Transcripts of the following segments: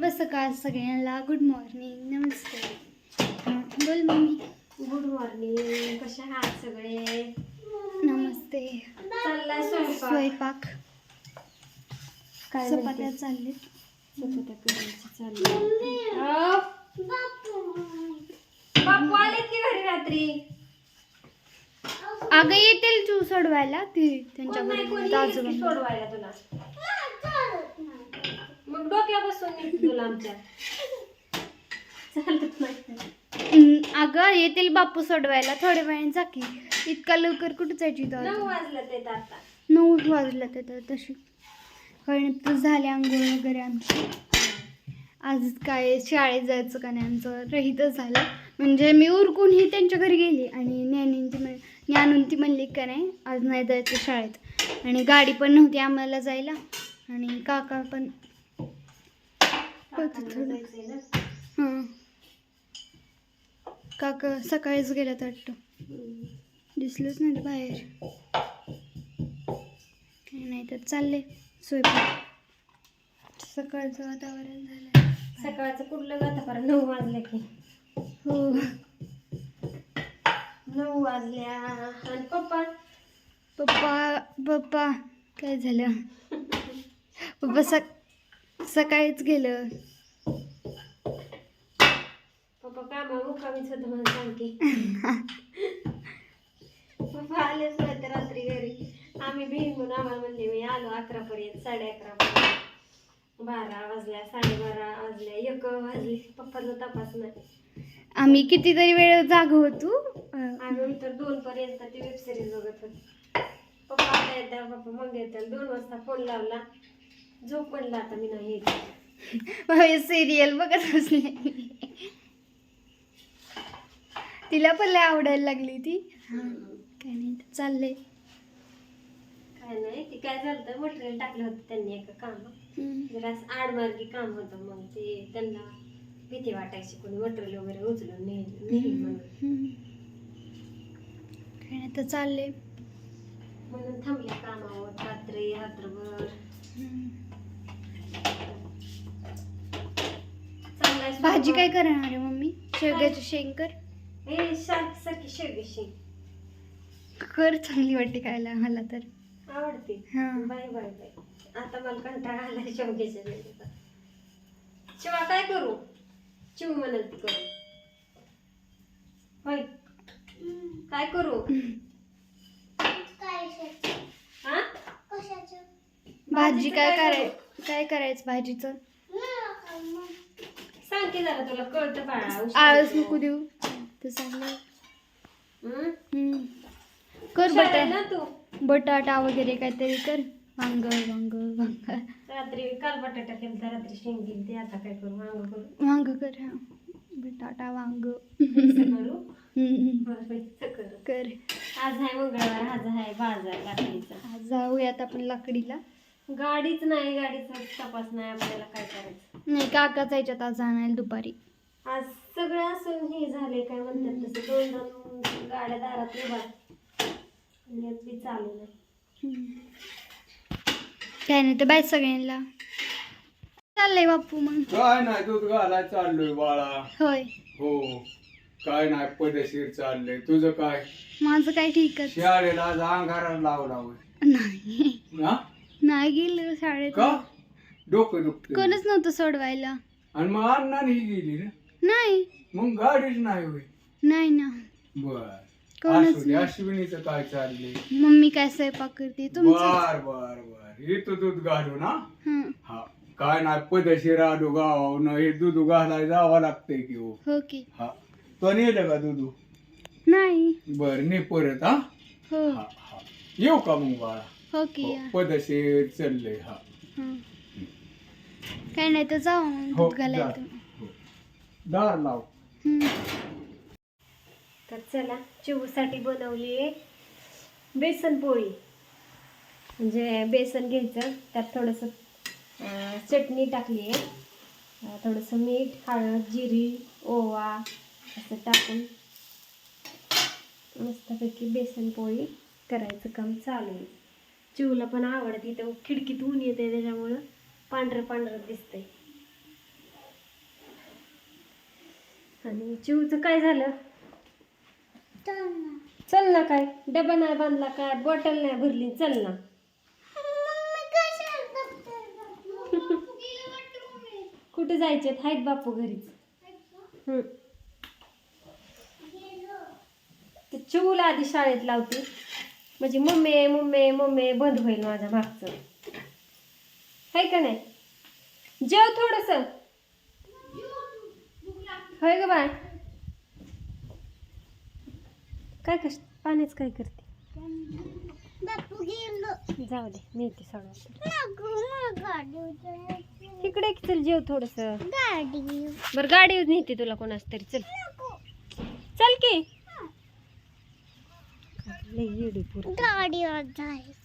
बस सकाळ सगळ्यांना good morning नमस्ते बोल मम्मी. गुड मॉर्निंग कसे आहात सगळे? नमस्ते. चाललाय स्वयंपाक. काय चपात्या चालले चपात्या करायची चालली. बापू आले की घरी रात्री? अगं येतील तू सोडवायला. ती त्यांच्या कोण नाही कोणी घरी येईल की आजोबा सोडवायला तुला? मग डोक्या बसून येते तुला आमच्या चालत नाही अगं येतील बापू सोडवायला. थोड्या वेळाने जा की. इतका लवकर कुठं जायची तर? नऊ वाजलं ते आता. नऊ वाजला तर तशी. कारण तर झाले आंघोळ वगैरे आमची. आज काय शाळेत जायचं का नाही आमचं? रहितच झालं. म्हणजे मी उरकूनही त्यांच्या घरी गेली आणि ज्ञानीन ती म्हण ज्ञानून ती म्हणली का नाही आज नाही जायचं शाळेत. आणि गाडी पण नव्हती आम्हाला जायला. आणि काका पण होतं थोडं जायचंय ना हां काका सकाळीच गेला वाटतं. दिसलंच नाही बाहेर काही नाही तर चालले स्वयंपाक सकाळचं वातावरण झालं सकाळचं कुठलं परत नऊ वाजले की हो नऊ वाजल्या आणि पप्पा पप्पा पप्पा काय झालं पप्पा सक सकाळीच गेलं कामा मुक्कामीच होतं म्हणून सांगते. पप्पा आलेच नाही तर रात्री घरी. आम्ही म्हणून आम्हाला म्हणले मी आलो अकरा पर्यंत साडे अकरा पर्यंत बारा वाजल्या साडेबारा वाजल्या एक वाजले. पप्पाचा तपास नाही. आम्ही कितीतरी वेळ जाग होतो. आम्ही तर दोन पर्यंत ती वेब सिरीज बघत होती. पप्पा आता येतात पप्पा मग येतात. दोन वाजता फोन लावला. झोप म्हणला आता मी नाही येत. सिरियल बघत असले तिला पण लय आवडायला लागली ती. काय नाही चाललंय. काय नाही ते काय झालं मटेरियल टाकलं होतं त्यांनी एका कामात. हम्म. जरा असं आडमार्गी काम होतं मग ते त्यांना भीती वाटायची कोणी मटेरियल वगैरे उचलून म्हणून. काय नाही तर चालले म्हणून थांबल्या कामावर रात्री रात्रभर. भाजी काय करणार आहे मम्मी? शेवग्याची शेंग कर. सारखी सारखी शेवगेशी कर चांगली वाटते खायला मला तर. आवडते. हा. Bye bye bye. आता मला कंटाळा आला शेवग्याच्या शेंगेचा शिवा काय करू? चिव म्हणाल ती करू. होय. काय करू? हा? भाजी काय काय कराय काय करायचं भाजीचं? सांग की जरा तुला कळतं बाळा आळस. नको देऊ. तर चांगलं. कर हुशार आहे बटा ना तू. बटाटा वगैरे काहीतरी कर. वांग वांग वांग. रात्री काल बटाटा केलता रात्री शेंग गेली आता काय करू? वांग करू. वांग कर हा. बटाटा वांग. करू? कर. आज आहे मंगळवार आज आहे बाजार लाकडीचा. आज जाऊयात आपण लाकडीला. गाडीच नाही गाडीचा तपास नाही आपल्याला काय करायचं. नाही काका जायच्यात आज आणायला दुपारी. आज सगळं असून हे झाले काय म्हणतात तसं. दोन दोन गाड्या दारात उभा बी चालू नाही. काय नाही तर बाय सगळ्यांना. चाललंय बापू मग. काय नाही दूध घालाय चाललोय बाळा. होय. हो. काय नाही पदशीर चाललंय. तुझं काय? माझं काय ठीकच शाळेला आज अंगारा लावला होय. नाही. हा? नाही गेलं शाळेत. का? डोकं दुखत कोणच नव्हतं सोडवायला. आणि मग अण्णाने ही गेली ना? नाही. मग गाडीच नाही होय नाही ना. बर. कोणच असू दे अश्विनीचं काय चाललंय? मम्मी काय स्वयंपाक करते? तुमचं? बर बर बर. हे तू दूध घालू ना हं. हा. काय नाही पदशीर आलो गावाहून हे दूध घालाय जावं लागतंय की हो. हो की. हा. तो नेलं का दूध? नाही. बर ने परत हा? हो. हा हा. येऊ का मग बाळा? हो की हो, या. पदशीर चाललंय हा. हं. काय नाही तर जाऊ मग हो दूध घालायचं जा. दार लाव. तर चला चिवसाठी बनवली आहे बेसन पोळी. म्हणजे बेसन घ्यायचं त्यात थोडंसं चटणी टाकली आहे. थोडंसं मीठ हळद जिरी ओवा असं टाकून मस्तपैकी बेसन पोळी करायचं काम चालू आहे. चिवला पण आवडते तर खिडकीत ऊन येते त्याच्यामुळं पांढरं पांढरं दिसतंय. आणि चिवचं काय झालं? चल ना. काय? डबा नाही बांधला काय? बॉटल नाही भरली चल ना. कुठे जायचे आहेत? बापू घरीच. ते चिवला आधी शाळेत लावते. म्हणजे मम्मी मम्मी मम्मी बंद होईल माझ्या मागचं. आहे का नाही? जेव थोडस. होय ग बाय काय कश पाण्याच काय करते? जाऊ दे मी सगळं इकडे की चल जेव थोडस. बर गाडी नेते तुला कोणाच तरी चल. चल की. गाडीवर जायचं.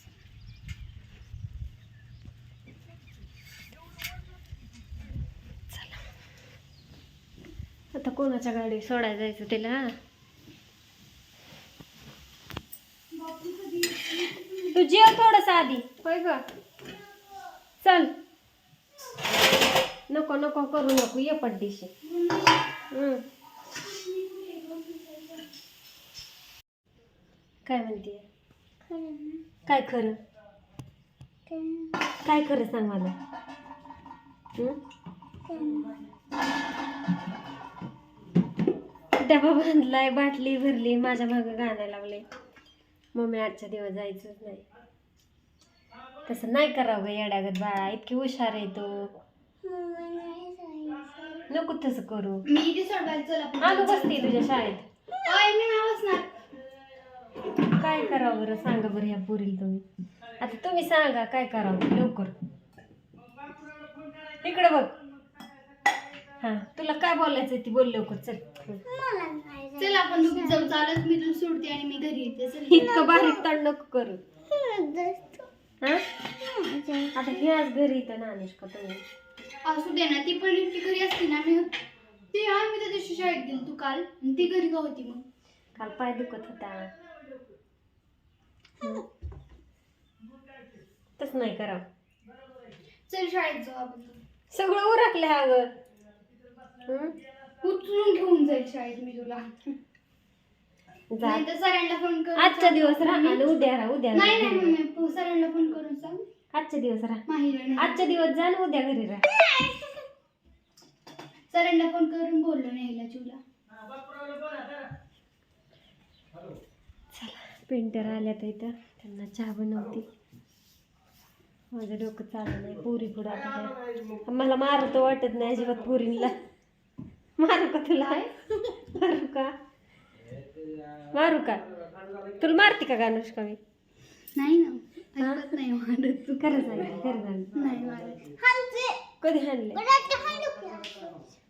आता कोणाच्या गाडी सोडायला जायचं तिला? तू जेव थोडस आधी. होय ग. चल. नको नको करू नको. ये पड्डीशी. काय म्हणते काय खरं? काय खरं सांग मला? डबा बांधलाय बाटली भरली माझ्या मागं गाणं लावले मम्मी आजच्या दिवस जायचंच नाही. तसं नाही करावं ग येड्यागत बाळा इतकी हुशार आहे तू. नको तसं करू. मी इथे सोडवायला चल आपण आणू बसते तुझ्या शाळेत. अय, मी नाही बसणार. काय करावं बरं? सांगा बरं ह्या पुरील तुम्ही. आता तुम्ही सांगा काय करावं? लवकर. इकडे बघ. हा तुला काय बोलायचं ती बोल लवकर चल. चल आपण दोघी जाऊ चालत मी तुला सोडते आणि मी घरी येते चल. इतकं बारीक तण नको करू. हा? आता हे आज घरी येतं ना अनुष्का तुम्ही? असू दे ना ती पण एकटी घरी असते ना मी ती आम्ही त्या दिवशी शाळेत गेलो तू काल आणि ती घरी का होती मग? काल पाय दुखत होता. हम्म. तसं नाही करावं. चल शाळेत जाऊ आपण. सगळं उरकले अगं? उचलून घेऊन जाईल शाळेत मी तुला. जा. नाही तर सरांना फोन करून सांग. दिवस राहा आणि उद्या राहा उद्या नाही राहा. नाही मम्मी सरांना फोन करून सांग. आजच्या दिवस राहा. माहिला नाही. दिवस जा आणि उद्या घरी राहा. सरांना फोन करून बोललो नाही चिवला पेंटर आल्यात इथं. त्यांना चहा बनवते. माझं डोकं चाललं नाही पुरी पुढं आता काय. मला मारतो वाटत नाही अजिबात पुरीला. तुला? मारू का मारू का तुला मारते का गानुष्का मी नाही ना. अजिबात नाही मारत. तू खरं सांग खरं सांग. नाही मारत. कधी हाणले?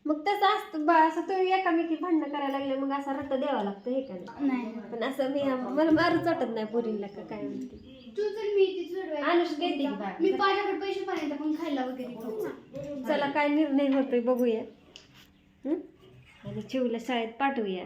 मग तसं असतं बा असं तुम्ही एकामेकी भांडणं करायला लागले मग असा रट्टा द्यावा लागतो हे का नाही? पण असं मी मला मारूच वाटत नाही पुरीला का काय म्हणते. तू जर मी ती सोडवायला अनुष देते की बाळ? मी माझ्याकडे पैसे पर्यंत पण खायला वगैरे. चला काय निर्णय होतोय बघूया. हं? आणि चिवला शाळेत पाठवूया